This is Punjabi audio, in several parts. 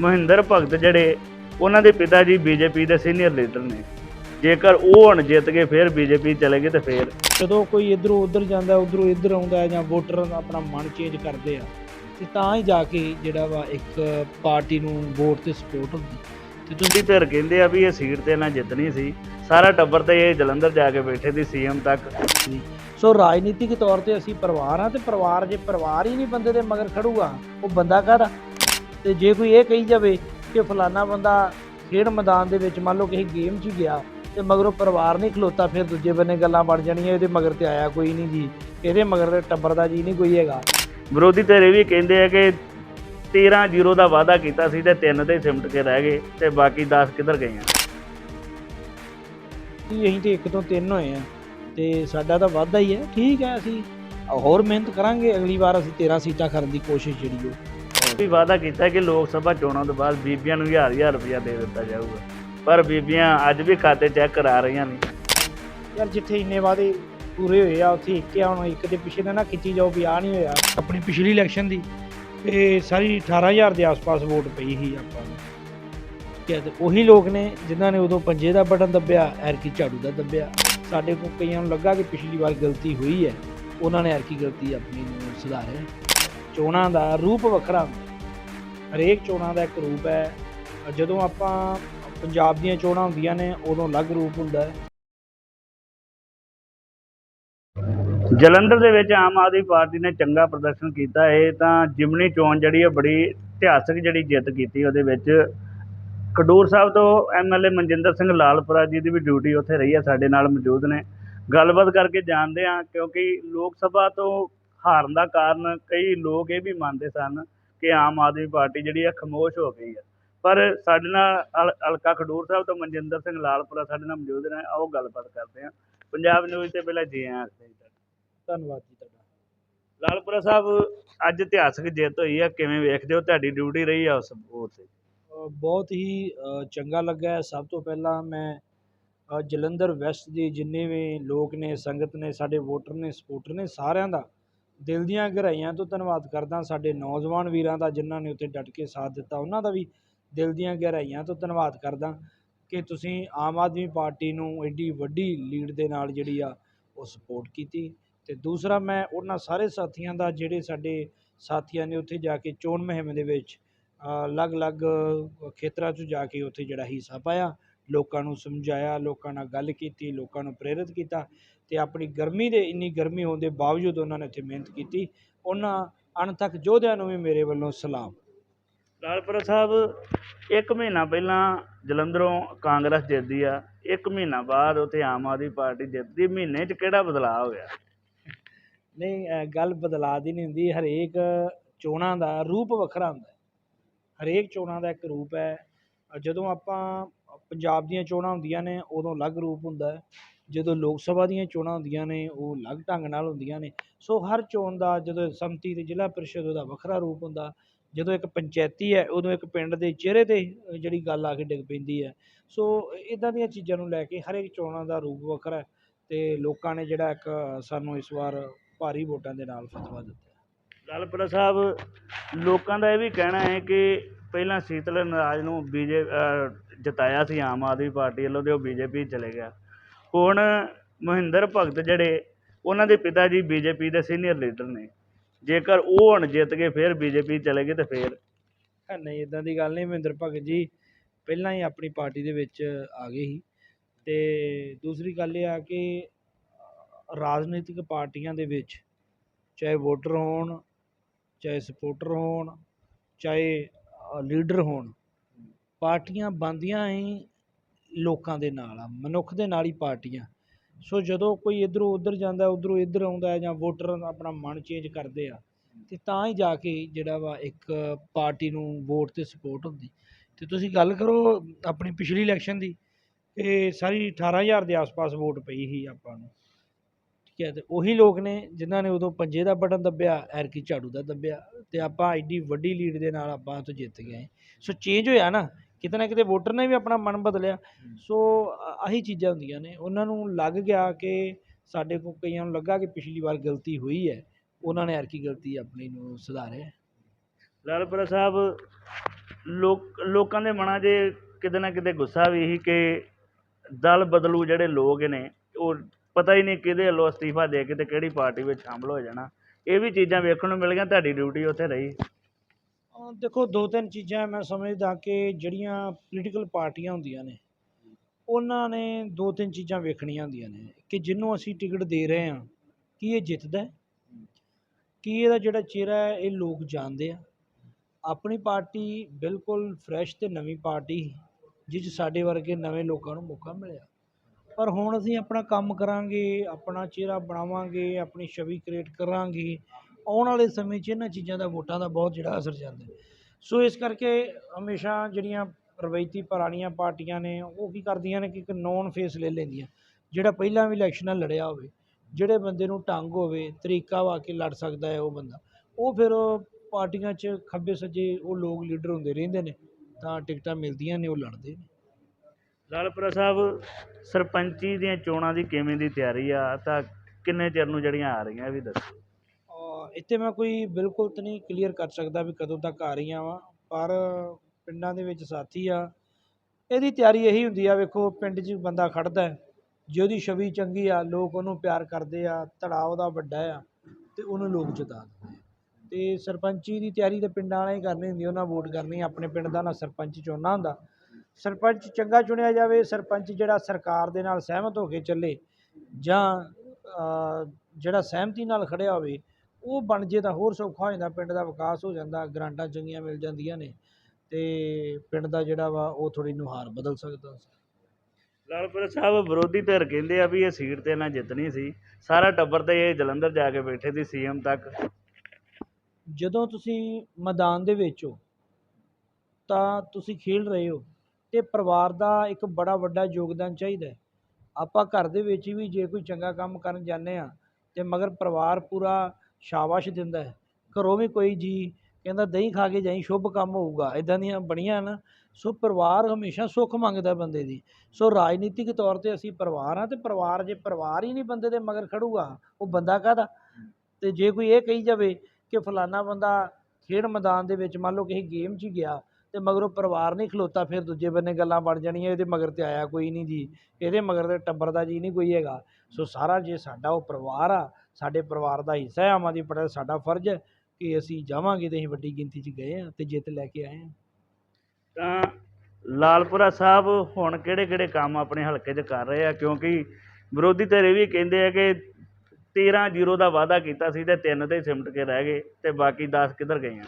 ਮਹਿੰਦਰ ਭਗਤ ਜਿਹੜੇ ਉਹਨਾਂ ਦੇ ਪਿਤਾ ਜੀ ਬੀਜੇਪੀ ਦੇ ਸੀਨੀਅਰ ਲੀਡਰ ਨੇ। ਜੇਕਰ ਉਹ ਹੁਣ ਜਿੱਤ ਕੇ ਫਿਰ ਬੀਜੇਪੀ ਚਲੇ ਗਏ ਤੇ ਫਿਰ ਜਦੋਂ ਕੋਈ ਇਧਰੋਂ ਉਧਰ ਜਾਂਦਾ ਉਧਰੋਂ ਇੱਧਰ ਆਉਂਦਾ ਹੈ ਜਾਂ ਵੋਟਰ ਆਪਣਾ ਮਨ ਚੇਂਜ ਕਰਦੇ ਆ ਤੇ ਤਾਂ ਹੀ ਜਾ ਕੇ ਜਿਹੜਾ ਵਾ ਇੱਕ ਪਾਰਟੀ ਨੂੰ ਵੋਟ ਤੇ ਸਪੋਰਟ ਹੁੰਦੀ। ਤੇ ਤੁਸੀਂ ਧਿਰ ਕਹਿੰਦੇ ਆ ਵੀ ਇਹ ਸੀਟ ਤੇ ਨਾ ਜਿੱਤਣੀ ਸੀ। ਸਾਰਾ ਟੱਬਰ ਤੇ ਇਹ ਜਲੰਧਰ ਜਾ ਕੇ ਬੈਠੇ ਸੀ ਸੀਐਮ ਤੱਕ। ਸੋ ਰਾਜਨੀਤਿਕ ਤੌਰ ਤੇ ਅਸੀਂ ਪਰਿਵਾਰ ਆ ਤੇ ਪਰਿਵਾਰ ਜੇ ਪਰਿਵਾਰ ਹੀ ਨਹੀਂ ਬੰਦੇ ਦੇ ਮਗਰ ਖੜੂਗਾ ਉਹ ਬੰਦਾ ਕਾਹਦਾ? ਤੇ ਜੇ ਕੋਈ ਇਹ ਕਹੀ ਜਾਵੇ ਕਿ ਫਲਾਨਾ ਬੰਦਾ ਖੇਡ ਮੈਦਾਨ ਦੇ ਵਿੱਚ ਮੰਨ ਲਓ ਕਿਸੇ ਗੇਮ 'ਚ ਹੀ ਗਿਆ ਤੇ ਮਗਰੋਂ ਪਰਿਵਾਰ ਨਹੀਂ ਖਲੋਤਾ ਫਿਰ ਦੂਜੇ ਬੰਨੇ ਗੱਲਾਂ ਬਣ ਜਾਣੀਆਂ ਇਹਦੇ ਮਗਰ ਤੇ ਆਇਆ ਕੋਈ ਨਹੀਂ ਜੀ। ਇਹਦੇ ਮਗਰ ਤੇ ਟੱਬਰ ਦਾ ਜੀ ਨਹੀਂ ਕੋਈ ਹੈਗਾ। ਵਿਰੋਧੀ ਧਿਰ ਇਹ ਵੀ ਕਹਿੰਦੇ ਆ ਕਿ 13 ਜ਼ੀਰੋ ਦਾ ਵਾਅਦਾ ਕੀਤਾ ਸੀ ਤੇ ਤਿੰਨ ਤੇ ਸਿਮਟ ਕੇ ਰਹਿ ਗਏ ਤੇ ਬਾਕੀ 10 ਕਿੱਧਰ ਗਏ ਆ ਕਿ ਅਸੀਂ ਤੇ ਇੱਕ ਤੋਂ ਤਿੰਨ ਹੋਏ ਆ ਤੇ ਸਾਡਾ ਤਾਂ ਵਾਧਾ ਹੀ ਹੈ। ਠੀਕ ਹੈ ਅਸੀਂ ਹੋਰ ਮਿਹਨਤ ਕਰਾਂਗੇ ਅਗਲੀ ਵਾਰ ਅਸੀਂ 13 ਸੀਟਾਂ ਕਰਨ ਦੀ ਕੋਸ਼ਿਸ਼ ਜਿਹੜੀ ਉਹ ਵੀ ਵਾਅਦਾ ਕੀਤਾ ਕਿ ਲੋਕ ਸਭਾ ਚੋਣਾਂ ਤੋਂ ਬਾਅਦ ਬੀਬੀਆਂ ਨੂੰ ਹਜ਼ਾਰ ਹਜ਼ਾਰ ਰੁਪਇਆ ਦੇ ਦਿੱਤਾ ਜਾਊਗਾ। ਪਰ ਬੀਬੀਆਂ ਅੱਜ ਵੀ ਖਾਤੇ ਚੈੱਕ ਕਰਾ ਰਹੀਆਂ ਨੇ। ਯਾਰ ਜਿੱਥੇ ਇੰਨੇ ਵਾਅਦੇ ਪੂਰੇ ਹੋਏ ਆ, ਉੱਥੇ ਇੱਕ ਆ, ਹੁਣ ਇੱਕ ਦੇ ਪਿੱਛੇ ਨਾ ਨਾ ਖਿੱਚੀ ਜਾਓ ਵੀ ਆ ਨਹੀਂ ਹੋਇਆ। ਆਪਣੀ ਪਿਛਲੀ ਇਲੈਕਸ਼ਨ ਦੀ ਤੇ ਸਾਰੀ 18000 ਦੇ ਆਸ-ਪਾਸ ਵੋਟ ਪਈ ਸੀ ਆਪਾਂ ਨੂੰ। ਕਿ ਉਹੀ ਲੋਕ ਨੇ ਜਿਨ੍ਹਾਂ ਨੇ ਉਦੋਂ ਪੰਜੇ ਦਾ ਬਟਨ ਦੱਬਿਆ ਐਰਕੀ ਝਾੜੂ ਦਾ ਦੱਬਿਆ। ਸਾਡੇ ਕੋਲ ਕਈਆਂ ਨੂੰ ਲੱਗਾ ਕਿ ਪਿਛਲੀ ਵਾਰ ਗਲਤੀ ਹੋਈ ਹੈ। ਉਹਨਾਂ ਨੇ ਐਰਕੀ ਗਲਤੀ ਆਪਣੀ ਨੂੰ ਸੁਧਾਰਿਆ। ਚੋਣਾਂ ਦਾ ਰੂਪ ਵੱਖਰਾ ਹਰੇਕ ਚੋਣਾਂ ਦਾ ਇੱਕ ਰੂਪ ਹੈ। ਜਦੋਂ ਆਪਾਂ ਪੰਜਾਬ ਦੀਆਂ ਚੋਣਾਂ ਹੁੰਦੀਆਂ ਨੇ, ਉਦੋਂ ਅਲੱਗ ਰੂਪ ਹੁੰਦਾ ਹੈ। ਜਲੰਧਰ ਦੇ ਵਿੱਚ ਆਮ ਆਦਮੀ ਪਾਰਟੀ ਨੇ ਚੰਗਾ ਪ੍ਰਦਰਸ਼ਨ ਕੀਤਾ। ਇਹ ਤਾਂ ਜਿਮਨੀ ਚੋਣ ਜਿਹੜੀ ਹੈ ਬੜੀ ਇਤਿਹਾਸਕ ਜਿਹੜੀ ਜਿੱਤ ਕੀਤੀ। ਉਹਦੇ ਵਿੱਚ ਖਡੂਰ ਸਾਹਿਬ ਤੋਂ ਐਮਐਲਏ ਮਨਜਿੰਦਰ ਸਿੰਘ ਲਾਲਪੁਰਾ ਜੀ ਦੀ ਵੀ ਡਿਊਟੀ ਉੱਥੇ ਰਹੀ ਹੈ, ਸਾਡੇ ਨਾਲ ਮੌਜੂਦ ਨੇ। ਗੱਲਬਾਤ ਕਰਕੇ ਜਾਣਦੇ ਹਾਂ, ਕਿਉਂਕਿ ਲੋਕ ਸਭਾ ਤੋਂ ਹਾਰਨ ਦਾ ਕਾਰਨ ਕਈ ਲੋਕ ਇਹ ਵੀ ਮੰਨਦੇ ਸਨ ਕਿ ਆਮ ਆਦਮੀ ਪਾਰਟੀ ਜਿਹੜੀ ਹੈ ਖਮੋਸ਼ ਹੋ ਗਈ ਹੈ ਪਰ ਸਾਡੇ ਨਾਲ ਹਲਕਾ ਖਡੂਰ ਸਾਹਿਬ ਤੋਂ ਮਨਜਿੰਦਰ ਸਿੰਘ ਲਾਲਪੁਰਾ ਸਾਡੇ ਨਾਲ ਮੌਜੂਦ ਨੇ ਆਓ ਗੱਲਬਾਤ ਕਰਦੇ ਹਾਂ ਪੰਜਾਬ ਨਿਊਜ਼ ਤੇ ਪਹਿਲਾਂ ਜੀ ਆਇਆਂ। ਧੰਨਵਾਦ ਜੀ ਤੁਹਾਡਾ। ਲਾਲਪੁਰਾ ਸਾਹਿਬ ਅੱਜ ਇਤਿਹਾਸਕ ਜਿੱਤ ਹੋਈ ਆ ਕਿਵੇਂ ਵੇਖਦੇ ਹੋ? ਤੁਹਾਡੀ ਡਿਊਟੀ ਰਹੀ ਆ ਉਸ ਬੂਥ ਤੇ। ਬਹੁਤ ਹੀ ਚੰਗਾ ਲੱਗਾ। ਸਭ ਤੋਂ ਪਹਿਲਾਂ ਮੈਂ ਜਲੰਧਰ ਵੈਸਟ ਦੇ ਜਿੰਨੇ ਵੀ ਲੋਕ ਨੇ ਸੰਗਤ ਨੇ ਸਾਡੇ ਵੋਟਰ ਨੇ ਸਪੋਰਟਰ ਨੇ ਸਾਰਿਆਂ ਦਾ ਦਿਲ ਦੀਆਂ ਗਹਿਰਾਈਆਂ ਤੋਂ ਧੰਨਵਾਦ ਕਰਦਾ ਸਾਡੇ ਨੌਜਵਾਨ ਵੀਰਾਂ ਦਾ, ਜਿਨ੍ਹਾਂ ਨੇ ਉੱਥੇ ਡਟ ਕੇ ਸਾਥ ਦਿੱਤਾ। ਉਹਨਾਂ ਦਾ ਵੀ ਦਿਲ ਦੀਆਂ ਗਹਿਰਾਈਆਂ ਤੋਂ ਧੰਨਵਾਦ ਕਰਦਾ ਕਿ ਤੁਸੀਂ ਆਮ ਆਦਮੀ ਪਾਰਟੀ ਨੂੰ ਐਡੀ ਵੱਡੀ ਲੀਡ ਦੇ ਨਾਲ ਜਿਹੜੀ ਆ, ਉਹ ਸਪੋਰਟ ਕੀਤੀ। ਅਤੇ ਦੂਸਰਾ, ਮੈਂ ਉਹਨਾਂ ਸਾਰੇ ਸਾਥੀਆਂ ਦਾ, ਜਿਹੜੇ ਸਾਡੇ ਸਾਥੀਆਂ ਨੇ ਉੱਥੇ ਜਾ ਕੇ ਚੋਣ ਮੁਹਿੰਮ ਦੇ ਵਿੱਚ ਅਲੱਗ-ਅਲੱਗ ਖੇਤਰਾਂ 'ਚ ਜਾ ਕੇ ਉੱਥੇ ਜਿਹੜਾ ਹਿੱਸਾ ਪਾਇਆ ਲੋਕਾਂ ਨੂੰ ਸਮਝਾਇਆ ਲੋਕਾਂ ਨਾਲ ਗੱਲ ਕੀਤੀ ਲੋਕਾਂ ਨੂੰ ਪ੍ਰੇਰਿਤ ਕੀਤਾ ਤੇ ਆਪਣੀ ਗਰਮੀ ਦੇ ਇੰਨੀ ਗਰਮੀ ਹੋਣ ਦੇ ਬਾਵਜੂਦ ਉਹਨਾਂ ਨੇ ਉੱਥੇ ਮਿਹਨਤ ਕੀਤੀ। ਉਹਨਾਂ ਅਣਥੱਕ ਯੋਧਿਆਂ ਨੂੰ ਵੀ ਮੇਰੇ ਵੱਲੋਂ ਸਲਾਮ। ਲਾਲਪੁਰਾ ਸਾਹਿਬ ਇੱਕ ਮਹੀਨਾ ਪਹਿਲਾਂ ਜਲੰਧਰੋਂ ਕਾਂਗਰਸ ਜਿੱਤਦੀ ਆ ਇੱਕ ਮਹੀਨਾ ਬਾਅਦ ਉੱਥੇ ਆਮ ਆਦਮੀ ਪਾਰਟੀ ਜਿੱਤਦੀ ਮਹੀਨੇ 'ਚ ਕਿਹੜਾ ਬਦਲਾਅ ਹੋ ਗਿਆ? ਨਹੀਂ ਅ, ਗੱਲ ਬਦਲਾ ਦੀ ਨਹੀਂ ਹੁੰਦੀ ਹਰੇਕ ਚੋਣਾਂ ਦਾ ਰੂਪ ਵੱਖਰਾ ਹੁੰਦਾ। ਹੈ ਹਰੇਕ ਚੋਣਾਂ ਦਾ ਇੱਕ ਰੂਪ ਹੈ। ਅ, ਜਦੋਂ ਆਪਾਂ ਪੰਜਾਬ ਦੀਆਂ ਚੋਣਾਂ ਹੁੰਦੀਆਂ ਨੇ, ਉਦੋਂ ਅਲੱਗ ਰੂਪ ਹੁੰਦਾ ਹੈ। ਜਦੋਂ ਲੋਕ ਸਭਾ ਦੀਆਂ ਚੋਣਾਂ ਹੁੰਦੀਆਂ ਨੇ, ਉਹ ਅਲੱਗ ਢੰਗ ਨਾਲ ਹੁੰਦੀਆਂ ਨੇ। ਸੋ ਹਰ ਚੋਣ ਦਾ ਜਦੋਂ ਸੰਮਤੀ ਅਤੇ ਜ਼ਿਲ੍ਹਾ ਪ੍ਰੀਸ਼ਦ ਉਹਦਾ ਵੱਖਰਾ ਰੂਪ ਹੁੰਦਾ। ਜਦੋਂ ਇੱਕ ਪੰਚਾਇਤੀ ਹੈ, ਉਦੋਂ ਇੱਕ ਪਿੰਡ ਦੇ ਚਿਹਰੇ ਤੇ ਜਿਹੜੀ ਗੱਲ ਆ ਕੇ ਡਿੱਗ ਪੈਂਦੀ ਹੈ। ਸੋ ਇੱਦਾਂ ਦੀਆਂ ਚੀਜ਼ਾਂ ਨੂੰ ਲੈ ਕੇ ਹਰੇਕ ਚੋਣਾਂ ਦਾ ਰੂਪ ਵੱਖਰਾ ਹੈ ਤੇ ਲੋਕਾਂ ਨੇ ਜਿਹੜਾ ਇੱਕ ਸਾਨੂੰ ਇਸ ਵਾਰ ਭਾਰੀ ਵੋਟਾਂ ਦੇ ਨਾਲ ਫਤਵਾ ਦਿੱਤਾ ਲਾਲਪੁਰਾ ਸਾਹਿਬ, ਲੋਕਾਂ ਦਾ ਇਹ ਵੀ ਕਹਿਣਾ ਹੈ ਕਿ ਪਹਿਲਾਂ ਸੀਤਲ ਨਰਾਜ ਨੂੰ ਬੀਜੇ ਜਿਤਾਇਆ ਸੀ ਆਮ ਆਦਮੀ ਪਾਰਟੀ ਵੱਲੋਂ ਅਤੇ ਉਹ ਬੀਜੇਪੀ ਚਲੇ ਗਿਆ। ਹੁਣ ਮਹਿੰਦਰ ਭਗਤ ਜਿਹੜੇ, ਉਹਨਾਂ ਦੇ ਪਿਤਾ ਜੀ ਬੀਜੇਪੀ ਦੇ ਸੀਨੀਅਰ ਲੀਡਰ ਨੇ। ਜੇਕਰ ਉਹ ਹੁਣ ਜਿੱਤ ਕੇ ਫਿਰ ਬੀਜੇਪੀ ਚਲੇ ਗਏ ਤਾਂ ਫਿਰ? ਨਹੀਂ ਇਦਾਂ ਦੀ ਗੱਲ ਨਹੀਂ, ਮਹਿੰਦਰ ਭਗਤ ਜੀ ਪਹਿਲਾਂ ਹੀ ਆਪਣੀ ਪਾਰਟੀ ਦੇ ਵਿੱਚ ਆ ਗਏ ਸੀ। ਤੇ ਦੂਸਰੀ ਗੱਲ ਇਹ ਆ ਕਿ ਰਾਜਨੀਤਿਕ ਪਾਰਟੀਆਂ ਦੇ ਵਿੱਚ ਚਾਹੇ ਵੋਟਰ ਹੋਣ, ਚਾਹੇ ਸਪੋਰਟਰ ਹੋਣ, ਚਾਹੇ ਲੀਡਰ ਹੋਣ, ਪਾਰਟੀਆਂ ਬਣਦੀਆਂ ਹੀ ਲੋਕਾਂ ਦੇ ਨਾਲ ਆ, ਮਨੁੱਖ ਦੇ ਨਾਲ ਹੀ ਪਾਰਟੀਆਂ। ਸੋ ਜਦੋਂ ਕੋਈ ਇਧਰੋਂ ਉਧਰ ਜਾਂਦਾ, ਉਧਰੋਂ ਇੱਧਰ ਆਉਂਦਾ ਜਾਂ ਵੋਟਰ ਆਪਣਾ ਮਨ ਚੇਂਜ ਕਰਦੇ ਆ, ਤੇ ਤਾਂ ਹੀ ਜਾ ਕੇ ਜਿਹੜਾ ਵਾ ਇੱਕ ਪਾਰਟੀ ਨੂੰ ਵੋਟ ਤੇ ਸਪੋਰਟ ਹੁੰਦੀ। ਤੇ ਤੁਸੀਂ ਗੱਲ ਕਰੋ ਆਪਣੀ ਪਿਛਲੀ ਇਲੈਕਸ਼ਨ ਦੀ, ਇਹ ਸਾਰੀ 18000 ਦੇ ਆਸ-ਪਾਸ ਵੋਟ ਪਈ ਸੀ ਆਪਾਂ ਨੂੰ। ਠੀਕ ਹੈ ਤੇ ਉਹੀ ਲੋਕ ਨੇ ਜਿਨ੍ਹਾਂ ਨੇ ਉਦੋਂ ਪੰਜੇ ਦਾ ਬਟਨ ਦੱਬਿਆ ਐਰਕੀ ਝਾੜੂ ਦਾ ਦੱਬਿਆ ਤੇ ਆਪਾਂ ਐਡੀ ਵੱਡੀ ਲੀਡ ਦੇ ਨਾਲ ਆਪਾਂ ਤੋਂ ਜਿੱਤ ਗਏ। ਸੋ ਚੇਂਜ ਹੋਇਆ ਨਾ ਕਿਤੇ ਨਾ ਕਿਤੇ ਵੋਟਰ ਨੇ ਵੀ ਆਪਣਾ ਮਨ ਬਦਲਿਆ। ਸੋ ਆਹੀ ਚੀਜ਼ਾਂ ਹੁੰਦੀਆਂ ਨੇ। ਉਹਨਾਂ ਨੂੰ ਲੱਗ ਗਿਆ ਕਿ ਸਾਡੇ ਕੋਲ ਕਈਆਂ ਨੂੰ ਲੱਗਾ ਕਿ ਪਿਛਲੀ ਵਾਰ ਗਲਤੀ ਹੋਈ ਹੈ। ਉਹਨਾਂ ਨੇ ਐਰਕੀ ਗਲਤੀ ਆਪਣੀ ਨੂੰ ਸੁਧਾਰਿਆ। ਲਾਲਪੁਰਾ ਸਾਹਿਬ ਲੋਕ ਲੋਕਾਂ ਦੇ ਮਨਾਂ 'ਚ ਕਿਤੇ ਨਾ ਕਿਤੇ ਗੁੱਸਾ ਵੀ ਸੀ ਕਿ ਦਲ ਬਦਲੂ ਜਿਹੜੇ ਲੋਕ ਨੇ ਉਹ ਪਤਾ ਹੀ ਨਹੀਂ ਕਿਹਦੇ ਵੱਲੋਂ ਅਸਤੀਫਾ ਦੇ ਕੇ ਤੇ ਕਿਹੜੀ ਪਾਰਟੀ ਵਿੱਚ ਸ਼ਾਮਲ ਹੋ ਜਾਣਾ। ਇਹ ਵੀ ਚੀਜ਼ਾਂ ਵੇਖਣ ਨੂੰ ਮਿਲੀਆਂ ਤੁਹਾਡੀ ਡਿਊਟੀ ਉੱਥੇ ਰਹੀ। ਅਹ ਦੇਖੋ ਦੋ ਤਿੰਨ ਚੀਜ਼ਾਂ ਮੈਂ ਸਮਝਦਾ ਕਿ ਜਿਹੜੀਆਂ ਪੋਲੀਟੀਕਲ ਪਾਰਟੀਆਂ ਹੁੰਦੀਆਂ ਨੇ ਉਹਨਾਂ ਨੇ ਦੋ ਤਿੰਨ ਚੀਜ਼ਾਂ ਵੇਖਣੀਆਂ ਹੁੰਦੀਆਂ ਨੇ ਕਿ ਜਿਹਨੂੰ ਅਸੀਂ ਟਿਕਟ ਦੇ ਰਹੇ ਹਾਂ ਕੀ ਇਹ ਜਿੱਤਦਾ ਹੈ? ਕੀ ਇਹਦਾ ਜਿਹੜਾ ਚਿਹਰਾ ਹੈ ਇਹ ਲੋਕ ਜਾਣਦੇ ਆ। ਆਪਣੀ ਪਾਰਟੀ ਬਿਲਕੁਲ ਫਰੈਸ਼ ਤੇ ਨਵੀਂ ਪਾਰਟੀ ਸੀ, ਜਿਸ 'ਚ ਸਾਡੇ ਵਰਗੇ ਨਵੇਂ ਲੋਕਾਂ ਨੂੰ ਮੌਕਾ ਮਿਲਿਆ। ਪਰ ਹੁਣ ਅਸੀਂ ਆਪਣਾ ਕੰਮ ਕਰਾਂਗੇ, ਆਪਣਾ ਚਿਹਰਾ ਬਣਾਵਾਂਗੇ, ਆਪਣੀ ਛਵੀ ਕ੍ਰੀਏਟ ਕਰਾਂਗੇ, ਆਉਣ ਵਾਲੇ ਸਮੇਂ 'ਚ ਇਹਨਾਂ ਚੀਜ਼ਾਂ ਦਾ ਵੋਟਾਂ ਦਾ ਬਹੁਤ ਜਿਹੜਾ ਅਸਰ ਜਾਂਦਾ। ਸੋ ਇਸ ਕਰਕੇ ਹਮੇਸ਼ਾ ਜਿਹੜੀਆਂ ਰਵਾਇਤੀ ਪੁਰਾਣੀਆਂ ਪਾਰਟੀਆਂ ਨੇ, ਉਹ ਕੀ ਕਰਦੀਆਂ ਨੇ ਕਿ ਇੱਕ ਨੌਨ ਫੇਸ ਲੈ ਲੈਂਦੀਆਂ, ਜਿਹੜਾ ਪਹਿਲਾਂ ਵੀ ਇਲੈਕਸ਼ਨਾਂ ਲੜਿਆ ਹੋਵੇ, ਜਿਹੜੇ ਬੰਦੇ ਨੂੰ ਢੰਗ ਹੋਵੇ, ਤਰੀਕਾ ਵਾ ਕੇ ਲੜ ਸਕਦਾ ਹੈ ਉਹ ਬੰਦਾ, ਉਹ ਫਿਰ ਪਾਰਟੀਆਂ 'ਚ ਖੱਬੇ ਸੱਜੇ ਉਹ ਲੋਕ ਲੀਡਰ ਹੁੰਦੇ ਰਹਿੰਦੇ ਨੇ, ਤਾਂ ਟਿਕਟਾਂ ਮਿਲਦੀਆਂ ਨੇ, ਉਹ ਲੜਦੇ ਨੇ। ਲਾਲਪੁਰਾ ਸਾਹਿਬ, ਸਰਪੰਚੀ ਦੀਆਂ ਚੋਣਾਂ ਦੀ ਕਿਵੇਂ ਦੀ ਤਿਆਰੀ ਆ? ਤਾਂ ਕਿੰਨੇ ਚਿਰ ਨੂੰ ਜਿਹੜੀਆਂ ਆ ਰਹੀਆਂ, ਇਹ ਵੀ ਦੱਸੋ। ਇੱਥੇ ਮੈਂ ਕੋਈ ਬਿਲਕੁਲ ਤਾਂ ਨਹੀਂ ਕਲੀਅਰ ਕਰ ਸਕਦਾ ਵੀ ਕਦੋਂ ਤੱਕ ਆ ਰਹੀਆਂ ਵਾ, ਪਰ ਪਿੰਡਾਂ ਦੇ ਵਿੱਚ ਸਾਥੀ ਆ। ਇਹਦੀ ਤਿਆਰੀ ਇਹੀ ਹੁੰਦੀ ਆ, ਵੇਖੋ ਪਿੰਡ 'ਚ ਬੰਦਾ ਖੜਦਾ ਜੇ ਉਹਦੀ ਛਵੀ ਚੰਗੀ ਆ, ਲੋਕ ਉਹਨੂੰ ਪਿਆਰ ਕਰਦੇ ਆ ਧੜਾ ਉਹਦਾ ਵੱਡਾ ਆ, ਤੇ ਉਹਨੂੰ ਲੋਕ ਜਿਤਾ ਦਿੰਦੇ ਆ। ਤੇ ਸਰਪੰਚੀ ਦੀ ਤਿਆਰੀ ਤਾਂ ਪਿੰਡਾਂ ਵਾਲਿਆਂ ਹੀ ਕਰਨੀ ਹੁੰਦੀ ਉਹਨਾਂ ਵੋਟ ਕਰਨੀ ਆਪਣੇ ਪਿੰਡ ਦਾ ਨਾ ਸਰਪੰਚ ਚੁਣਨਾ ਹੁੰਦਾ। ਸਰਪੰਚ ਚੰਗਾ ਚੁਣਿਆ ਜਾਵੇ ਸਰਪੰਚ ਜਿਹੜਾ ਸਰਕਾਰ ਦੇ ਨਾਲ ਸਹਿਮਤ ਹੋ ਕੇ ਚੱਲੇ ਜਾਂ ਜਿਹੜਾ ਸਹਿਮਤੀ ਨਾਲ ਖੜਿਆ ਹੋਵੇ ਉਹ ਬਣ ਜੇ ਤਾਂ ਹੋਰ ਸੌਖਾ ਹੋ ਜਾਂਦਾ ਪਿੰਡ ਦਾ ਵਿਕਾਸ ਹੋ ਜਾਂਦਾ ਗਰਾਂਟਾਂ ਚੰਗੀਆਂ ਮਿਲ ਜਾਂਦੀਆਂ ਨੇ ਤੇ ਪਿੰਡ ਦਾ ਜਿਹੜਾ ਵਾ ਉਹ ਥੋੜੀ ਨੁਹਾਰ ਬਦਲ ਸਕਦਾ। ਲਾਲਪੁਰਾ ਸਾਹਿਬ ਵਿਰੋਧੀ ਧਿਰ ਕਹਿੰਦੇ ਆ ਵੀ ਇਹ ਸੀਟ ਤੇ ਨਾ ਜਿੱਤਣੀ ਸੀ ਸਾਰਾ ਟੱਬਰ ਤੇ ਇਹ ਜਲੰਧਰ ਜਾ ਕੇ ਬੈਠੇ ਸੀ ਸੀਐਮ ਤੱਕ। ਜਦੋਂ ਤੁਸੀਂ ਮੈਦਾਨ ਦੇ ਵਿੱਚ ਹੋ ਤਾਂ ਤੁਸੀਂ ਖੇਡ ਰਹੇ ਹੋ। ਤੇ ਪਰਿਵਾਰ ਦਾ ਇੱਕ ਬੜਾ ਵੱਡਾ ਯੋਗਦਾਨ ਚਾਹੀਦਾ ਹੈ। ਆਪਾਂ ਘਰ ਦੇ ਵਿੱਚ ਵੀ ਜੇ ਕੋਈ ਚੰਗਾ ਕੰਮ ਕਰਨ ਜਾਂਦੇ ਹਾਂ ਤੇ ਮਗਰ ਪਰਿਵਾਰ ਪੂਰਾ ਸ਼ਾਬਾਸ਼ ਦਿੰਦਾ ਹੈ। ਘਰੋਂ ਵੀ ਕੋਈ ਜੀ ਕਹਿੰਦਾ ਦਹੀਂ ਖਾ ਕੇ ਜਾਈ, ਸ਼ੁਭ ਕੰਮ ਹੋਊਗਾ। ਇੱਦਾਂ ਦੀਆਂ ਬਣੀਆਂ ਨਾ ਸੋ ਪਰਿਵਾਰ ਹਮੇਸ਼ਾ ਸੁੱਖ ਮੰਗਦਾ ਬੰਦੇ ਦੀ। ਸੋ ਰਾਜਨੀਤਿਕ ਤੌਰ ਤੇ ਅਸੀਂ ਪਰਿਵਾਰ ਹਾਂ ਅਤੇ ਪਰਿਵਾਰ ਜੇ ਪਰਿਵਾਰ ਹੀ ਨਹੀਂ ਬੰਦੇ ਦੇ ਮਗਰ ਖੜੂਗਾ, ਉਹ ਬੰਦਾ ਕਾਹਦਾ? ਅਤੇ ਜੇ ਕੋਈ ਇਹ ਕਹੀ ਜਾਵੇ ਕਿ ਫਲਾਨਾ ਬੰਦਾ ਖੇਡ ਮੈਦਾਨ ਦੇ ਵਿੱਚ ਮੰਨ ਲਓ ਕਿਸੇ ਗੇਮ 'ਚ ਹੀ ਗਿਆ ਤੇ ਮਗਰੋਂ ਪਰਿਵਾਰ ਨਹੀਂ ਖਲੋਤਾ ਫਿਰ ਦੂਜੇ ਬੰਨੇ ਗੱਲਾਂ ਬਣ ਜਾਣੀਆਂ ਇਹਦੇ ਮਗਰ ਤੇ ਆਇਆ ਕੋਈ ਨਹੀਂ ਜੀ। ਇਹਦੇ ਮਗਰ ਤੇ ਟੱਬਰ ਦਾ ਜੀ ਨਹੀਂ ਕੋਈ ਹੈਗਾ। ਸੋ ਸਾਰਾ ਜੇ ਸਾਡਾ ਉਹ ਪਰਿਵਾਰ ਆ ਸਾਡੇ ਪਰਿਵਾਰ ਦਾ ਹਿੱਸਾ ਹੈ ਆਮ ਆਦਮੀ ਪਾਰਟੀ ਸਾਡਾ ਫਰਜ਼ ਹੈ ਕਿ ਅਸੀਂ ਜਾਵਾਂਗੇ ਤੇ ਅਸੀਂ ਵੱਡੀ ਗਿਣਤੀ 'ਚ ਗਏ ਆ ਤੇ ਜਿੱਤ ਲੈ ਕੇ ਆਏ ਆ ਤਾਂ ਲਾਲਪੁਰਾ ਸਾਹਿਬ ਹੁਣ ਕਿਹੜੇ ਕਿਹੜੇ ਕੰਮ ਆਪਣੇ ਹਲਕੇ 'ਚ ਕਰ ਰਹੇ ਆ? ਕਿਉਂਕਿ ਵਿਰੋਧੀ ਧਿਰ ਇਹ ਵੀ ਕਹਿੰਦੇ ਆ ਕਿ 13 ਜ਼ੀਰੋ ਦਾ ਵਾਅਦਾ ਕੀਤਾ ਸੀ ਤੇ ਤਿੰਨ ਤੇ ਸਿਮਟ ਕੇ ਰਹਿ ਗਏ ਤੇ ਬਾਕੀ 10 ਕਿੱਧਰ ਗਈਆਂ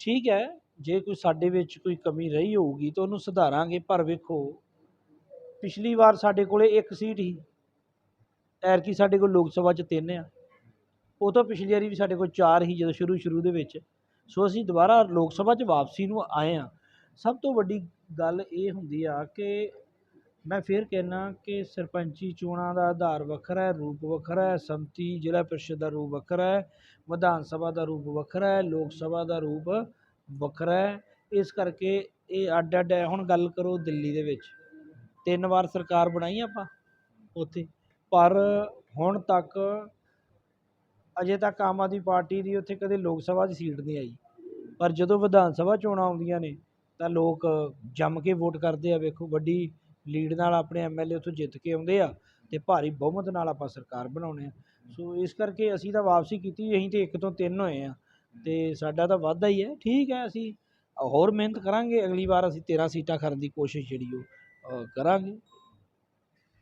ਠੀਕ ਹੈ। ਜੇ ਕੋਈ ਸਾਡੇ ਵਿੱਚ ਕੋਈ ਕਮੀ ਰਹੀ ਹੋਊਗੀ ਤਾਂ ਉਹਨੂੰ ਸੁਧਾਰਾਂਗੇ, ਪਰ ਵੇਖੋ, ਪਿਛਲੀ ਵਾਰ ਸਾਡੇ ਕੋਲੇ ਇੱਕ ਸੀਟ ਹੀ ਐਰਕੀ ਸਾਡੇ ਕੋਲ ਲੋਕ ਸਭਾ 'ਚ ਤਿੰਨ ਆ। ਉਹ ਤੋਂ ਪਿਛਲੀ ਵਾਰੀ ਵੀ ਸਾਡੇ ਕੋਲ ਚਾਰ ਹੀ ਜਦੋਂ ਸ਼ੁਰੂ ਸ਼ੁਰੂ ਦੇ ਵਿੱਚ। ਸੋ ਅਸੀਂ ਦੁਬਾਰਾ ਲੋਕ ਸਭਾ 'ਚ ਵਾਪਸੀ ਨੂੰ ਆਏ ਆ। ਸਭ ਤੋਂ ਵੱਡੀ ਗੱਲ ਇਹ ਹੁੰਦੀ ਆ ਕਿ ਮੈਂ ਫਿਰ ਕਹਿਣਾ ਕਿ ਸਰਪੰਚੀ ਚੋਣਾਂ ਦਾ ਆਧਾਰ ਵੱਖਰਾ ਹੈ, ਰੂਪ ਵੱਖਰਾ ਹੈ, ਸੰਮਤੀ ਜ਼ਿਲ੍ਹਾ ਪ੍ਰੀਸ਼ਦ ਦਾ ਰੂਪ ਵੱਖਰਾ ਹੈ, ਵਿਧਾਨ ਸਭਾ ਦਾ ਰੂਪ ਵੱਖਰਾ ਹੈ, ਲੋਕ ਸਭਾ ਦਾ ਰੂਪ ਵੱਖਰਾ ਹੈ। ਇਸ ਕਰਕੇ ਇਹ ਅੱਡ ਅੱਡ ਹੈ। ਹੁਣ ਗੱਲ ਕਰੋ ਦਿੱਲੀ ਦੇ ਵਿੱਚ। ਤਿੰਨ ਵਾਰ ਸਰਕਾਰ ਬਣਾਈ ਆਪਾਂ ਉੱਥੇ। ਪਰ ਹੁਣ ਤੱਕ ਅਜੇ ਤੱਕ ਆਮ ਆਦਮੀ ਪਾਰਟੀ ਦੀ ਉੱਥੇ ਕਦੇ ਲੋਕ ਸਭਾ ਦੀ ਸੀਟ ਨਹੀਂ ਆਈ। ਪਰ ਜਦੋਂ ਵਿਧਾਨ ਸਭਾ ਚੋਣਾਂ ਆਉਂਦੀਆਂ ਨੇ, ਤਾਂ ਲੋਕ ਜੰਮ ਕੇ ਵੋਟ ਕਰਦੇ ਆ। ਵੇਖੋ ਵੱਡੀ ਲੀਡ ਨਾਲ ਆਪਣੇ ਐਮਐਲਏ ਉੱਥੋਂ ਜਿੱਤ ਕੇ ਆਉਂਦੇ ਆ ਤੇ ਭਾਰੀ ਬਹੁਮਤ ਨਾਲ ਆਪਾਂ ਸਰਕਾਰ ਬਣਾਉਣੇ ਆ। ਸੋ ਇਸ ਕਰਕੇ ਅਸੀਂ ਤਾਂ ਵਾਪਸੀ ਕੀਤੀ। ਅਸੀਂ ਤੇ ਇੱਕ ਤੋਂ ਤਿੰਨ ਹੋਏ ਆ। ਤੇ ਸਾਡਾ ਤਾਂ ਵਾਧਾ ਹੀ ਹੈ। ਠੀਕ ਹੈ ਅਸੀਂ ਹੋਰ ਮਿਹਨਤ ਕਰਾਂਗੇ। ਅਗਲੀ ਵਾਰ ਅਸੀਂ 13 ਸੀਟਾਂ ਕਰਨ ਦੀ ਕੋਸ਼ਿਸ਼ ਜਿਹੜੀ ਉਹ ਕਰਾਂਗੇ।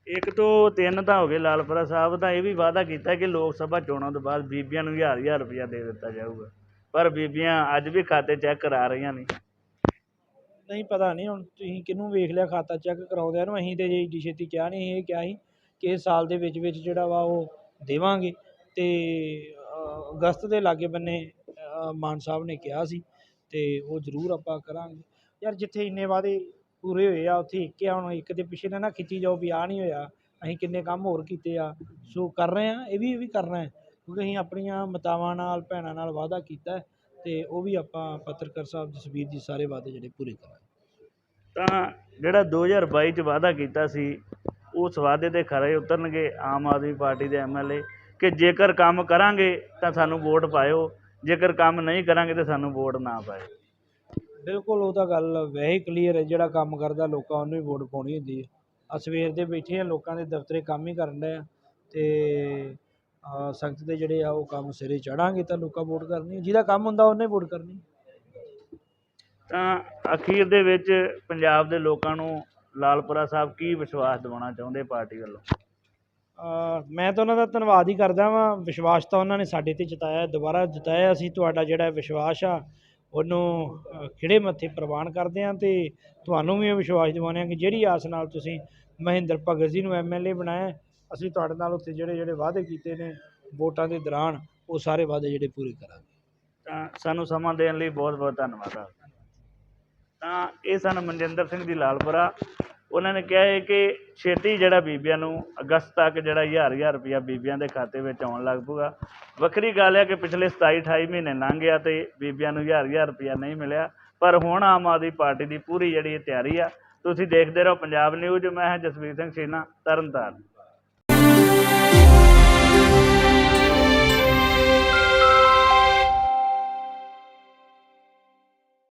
ਇੱਕ ਤੋਂ ਤਿੰਨ ਤਾਂ ਹੋ ਗਏ ਲਾਲਪੁਰਾ ਸਾਹਿਬ ਤਾਂ ਇਹ ਵੀ ਵਾਅਦਾ ਕੀਤਾ ਕਿ ਲੋਕ ਸਭਾ ਚੋਣਾਂ ਤੋਂ ਬਾਅਦ ਬੀਬੀਆਂ ਨੂੰ ਹਜ਼ਾਰ ਹਜ਼ਾਰ ਰੁਪਇਆ ਦੇ ਦਿੱਤਾ ਜਾਊਗਾ। ਪਰ ਬੀਬੀਆਂ ਅੱਜ ਵੀ ਖਾਤੇ ਚੈੱਕ ਕਰਾ ਰਹੀਆਂ ਨੇ। ਨਹੀਂ ਪਤਾ ਨਹੀਂ ਹੁਣ ਤੁਸੀਂ ਕਿਹਨੂੰ ਵੇਖ ਲਿਆ ਖਾਤਾ ਚੈੱਕ ਕਰਾਉਂਦਿਆਂ ਨੂੰ ਅਸੀਂ ਤੇ ਜੇ ਏਡੀ ਛੇਤੀ ਕਿਹਾ ਨਹੀਂ ਇਹ ਕਿਹਾ ਸੀ ਕਿ ਇਸ ਸਾਲ ਦੇ ਵਿੱਚ ਵਿੱਚ ਜਿਹੜਾ ਵਾ ਉਹ ਦੇਵਾਂਗੇ। ਤੇ ਅਗਸਤ ਦੇ ਲਾਗੇ ਬੰਨੇ ਮਾਨ ਸਾਹਿਬ ਨੇ ਕਿਹਾ ਸੀ ਤੇ ਉਹ ਜ਼ਰੂਰ ਆਪਾਂ ਕਰਾਂਗੇ। ਯਾਰ ਜਿੱਥੇ ਇੰਨੇ ਵਾਅਦੇ ਪੂਰੇ ਹੋਏ ਆ, ਉੱਥੇ ਇੱਕ ਆ, ਹੁਣ ਇੱਕ ਦੇ ਪਿੱਛੇ ਨਾ ਨਾ ਖਿੱਚੀ ਜਾਓ ਵੀ ਆ ਨਹੀਂ ਹੋਇਆ, ਅਸੀਂ ਕਿੰਨੇ ਕੰਮ ਹੋਰ ਕੀਤੇ ਆ। ਸੋ ਕਰ ਰਹੇ ਆ, ਇਹ ਵੀ ਇਹ ਵੀ ਕਰਨਾ ਹੈ, ਕਿਉਂਕਿ ਅਸੀਂ ਆਪਣੀਆਂ ਮਾਤਾਵਾਂ ਨਾਲ, ਭੈਣਾਂ ਨਾਲ ਵਾਅਦਾ ਕੀਤਾ ਹੈ ਤੇ ਉਹ ਵੀ ਆਪਾਂ ਪੱਤਰਕਾਰ ਸਾਹਿਬ ਜਸਵੀਰ ਜੀ ਸਾਰੇ ਵਾਅਦੇ ਜਿਹੜੇ ਪੂਰੇ ਕਰਾਂਗੇ। ਤਾਂ ਜਿਹੜਾ 2022 ਚ ਵਾਅਦਾ ਕੀਤਾ ਸੀ, ਉਸ ਵਾਅਦੇ ਦੇ ਖਰੇ ਉਤਰਨਗੇ ਆਮ ਆਦਮੀ ਪਾਰਟੀ ਦੇ ਐਮਐਲਏ ਕਿ ਜੇਕਰ ਕੰਮ ਕਰਾਂਗੇ, ਤਾਂ ਸਾਨੂੰ ਵੋਟ ਪਾਇਓ। ਜੇਕਰ ਕੰਮ ਨਹੀਂ ਕਰਾਂਗੇ ਤਾਂ ਸਾਨੂੰ ਵੋਟ ਨਾ ਪਾਇਓ। ਬਿਲਕੁਲ ਉਹ ਤਾਂ ਗੱਲ ਵੈਸੇ ਕਲੀਅਰ ਹੈ ਜਿਹੜਾ ਕੰਮ ਕਰਦਾ ਲੋਕਾਂ ਉਹਨੂੰ ਹੀ ਵੋਟ ਪਾਉਣੀ ਹੁੰਦੀ ਹੈ। ਆ ਸਵੇਰ ਦੇ ਬੈਠੇ ਆ ਲੋਕਾਂ ਦੇ ਦਫ਼ਤਰੇ ਕੰਮ ਹੀ ਕਰਨ ਡਏ ਆ ਤੇ ਸਖਤ ਦੇ ਜਿਹੜੇ ਆ ਉਹ ਕੰਮ ਸਿਰੇ ਚੜਾਂਗੇ ਤਾਂ ਲੋਕਾਂ ਵੋਟ ਕਰਨੀ। ਜਿਹਦਾ ਕੰਮ ਹੁੰਦਾ ਉਹਨੇ ਵੋਟ ਕਰਨੀ ਤਾਂ ਅਖੀਰ ਦੇ ਵਿੱਚ ਪੰਜਾਬ ਦੇ ਲੋਕਾਂ ਨੂੰ ਲਾਲਪੁਰਾ ਸਾਹਿਬ ਕੀ ਵਿਸ਼ਵਾਸ ਦਿਵਾਉਣਾ ਚਾਹੁੰਦੇ ਪਾਰਟੀ ਵੱਲੋਂ? ਮੈਂ ਤਾਂ ਉਹਨਾਂ ਦਾ ਧੰਨਵਾਦ ਹੀ ਕਰਦਾ ਵਾਂ। ਵਿਸ਼ਵਾਸ ਤਾਂ ਉਹਨਾਂ ਨੇ ਸਾਡੇ ਤੇ ਜਤਾਇਆ, ਦੁਬਾਰਾ ਜਤਾਇਆ। ਅਸੀਂ ਤੁਹਾਡਾ ਜਿਹੜਾ ਵਿਸ਼ਵਾਸ ਆ, ਉਹਨੂੰ ਖਿੜੇ ਮੱਥੇ ਪ੍ਰਵਾਨ ਕਰਦੇ ਹਾਂ ਅਤੇ ਤੁਹਾਨੂੰ ਵੀ ਇਹ ਵਿਸ਼ਵਾਸ ਦਿਵਾਉਂਦੇ ਹਾਂ ਕਿ ਜਿਹੜੀ ਆਸ ਨਾਲ ਤੁਸੀਂ ਮਹਿੰਦਰ ਭਗਤ ਜੀ ਨੂੰ ਐਮਐਲਏ ਬਣਾਇਆ, ਅਸੀਂ ਤੁਹਾਡੇ ਨਾਲ ਉੱਥੇ ਜਿਹੜੇ ਜਿਹੜੇ ਵਾਅਦੇ ਕੀਤੇ ਨੇ ਵੋਟਾਂ ਦੇ ਦੌਰਾਨ, ਉਹ ਸਾਰੇ ਵਾਅਦੇ ਜਿਹੜੇ ਪੂਰੇ ਕਰਾਂਗੇ। ਤਾਂ ਸਾਨੂੰ ਸਮਾਂ ਦੇਣ ਲਈ ਬਹੁਤ ਬਹੁਤ ਧੰਨਵਾਦ ਤਾਂ ਇਹ ਸਨ ਮਨਜਿੰਦਰ ਸਿੰਘ ਦੀ ਲਾਲਪੁਰਾ। ਉਹਨਾਂ ਨੇ ਕਿਹਾ ਹੈ ਕਿ ਛੇਤੀ ਜਿਹੜਾ ਬੀਬੀਆਂ ਨੂੰ ਅਗਸਤ ਤੱਕ ਜਿਹੜਾ ਹਜ਼ਾਰ ਹਜ਼ਾਰ ਰੁਪਇਆ ਬੀਬੀਆਂ ਦੇ ਖਾਤੇ ਵਿੱਚ ਆਉਣ ਲੱਗ ਪਊਗਾ। ਵੱਖਰੀ ਗੱਲ ਹੈ ਕਿ ਪਿਛਲੇ 27 28 ਮਹੀਨੇ ਲੰਘ ਗਿਆ ਤੇ ਬੀਬੀਆਂ ਨੂੰ ਹਜ਼ਾਰ ਹਜ਼ਾਰ ਰੁਪਇਆ ਨਹੀਂ ਮਿਲਿਆ। ਪਰ ਹੁਣ ਆਮ ਆਦਮੀ ਪਾਰਟੀ ਦੀ ਪੂਰੀ ਜਿਹੜੀ ਤਿਆਰੀ ਆ, ਤੁਸੀਂ ਦੇਖਦੇ ਰਹੋ ਪੰਜਾਬ ਨਿਊਜ਼। ਮੈਂ ਹਾਂ ਜਸਵੀਰ ਸਿੰਘ ਸੀਨਾ, ਤਰਨਤਾਰਨ।